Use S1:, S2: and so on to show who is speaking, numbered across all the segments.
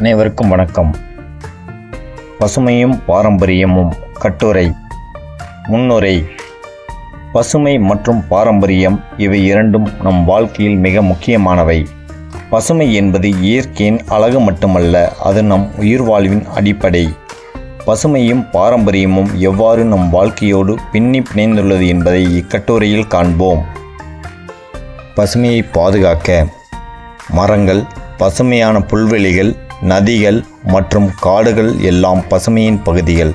S1: அனைவருக்கும் வணக்கம். பசுமையும் பாரம்பரியமும் கட்டுரை முன்னுரை. பசுமை மற்றும் பாரம்பரியம் இவை இரண்டும் நம் வாழ்க்கையில் மிக முக்கியமானவை. பசுமை என்பது இயற்கையின் அழகு மட்டுமல்ல அது நம் உயிர் வாழ்வின் அடிப்படை. பசுமையும் பாரம்பரியமும் எவ்வாறு நம் வாழ்க்கையோடு பின்னி பிணைந்துள்ளது என்பதை இக்கட்டுரையில் காண்போம். பசுமையை பாதுகாக்க மரங்கள் பசுமையான புல்வெளிகள் நதிகள் மற்றும் காடுகள் எல்லாம் பசுமையின் பகுதிகள்.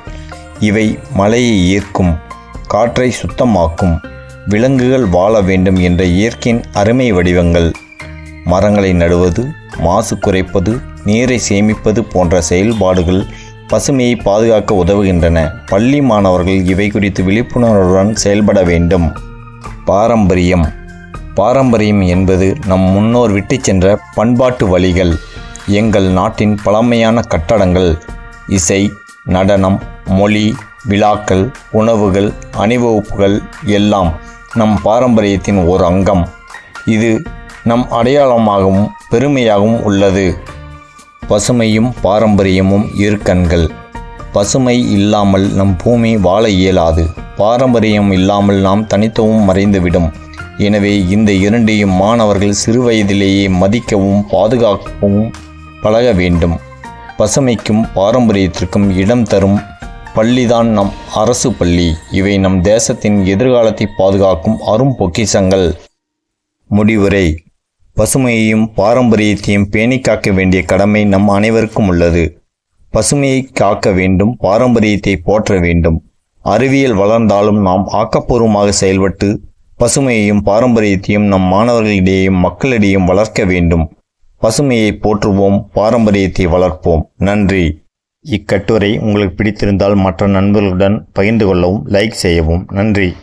S1: இவை மழையை ஈர்க்கும் காற்றை சுத்தமாக்கும் விலங்குகள் வாழ வேண்டும் என்ற இயற்கையின் அருமை வடிவங்கள். மரங்களை நடுவது மாசு குறைப்பது நீரை சேமிப்பது போன்ற செயல்பாடுகள் பசுமையை பாதுகாக்க உதவுகின்றன. பள்ளி மாணவர்கள் இவை குறித்து விழிப்புணர்வுடன் செயல்பட வேண்டும். பாரம்பரியம். பாரம்பரியம் என்பது நம் முன்னோர் விட்டுச் சென்ற பண்பாட்டு வழிகள். எங்கள் நாட்டின் பழமையான கட்டடங்கள் இசை நடனம் மொழி விழாக்கள் உணவுகள் அணிவகுப்புகள் எல்லாம் நம் பாரம்பரியத்தின் ஒரு அங்கம். இது நம் அடையாளமாகவும் பெருமையாகவும் உள்ளது. பசுமையும் பாரம்பரியமும் இருக்கண்கள் பசுமை இல்லாமல் நம் பூமி வாழ இயலாது. பாரம்பரியம் இல்லாமல் நாம் தனித்துவம் மறைந்துவிடும். எனவே இந்த இரண்டையும் மாணவர்கள் சிறுவயதிலேயே மதிக்கவும் பாதுகாக்கவும் பழக வேண்டும். பசுமைக்கும் பாரம்பரியத்திற்கும் இடம் தரும் பள்ளிதான் நம் அரசு பள்ளி. இவை நம் தேசத்தின் எதிர்காலத்தை பாதுகாக்கும் அரும் பொக்கிசங்கள் முடிவுரை. பசுமையையும் பாரம்பரியத்தையும் பேணி காக்க வேண்டிய கடமை நம் அனைவருக்கும் உள்ளது. பசுமையை காக்க வேண்டும் பாரம்பரியத்தை போற்ற வேண்டும். அறிவியல் வளர்ந்தாலும் நாம் ஆக்கப்பூர்வமாக செயல்பட்டு பசுமையையும் பாரம்பரியத்தையும் நம் மாணவர்களிடையேயும் மக்களிடையும் வளர்க்க வேண்டும். பசுமையை போற்றுவோம் பாரம்பரியத்தை வளர்ப்போம். நன்றி. இக்கட்டுரை உங்களுக்கு பிடித்திருந்தால் மற்ற நண்பர்களுடன் பகிர்ந்து கொள்ளவும் லைக் செய்யவும். நன்றி.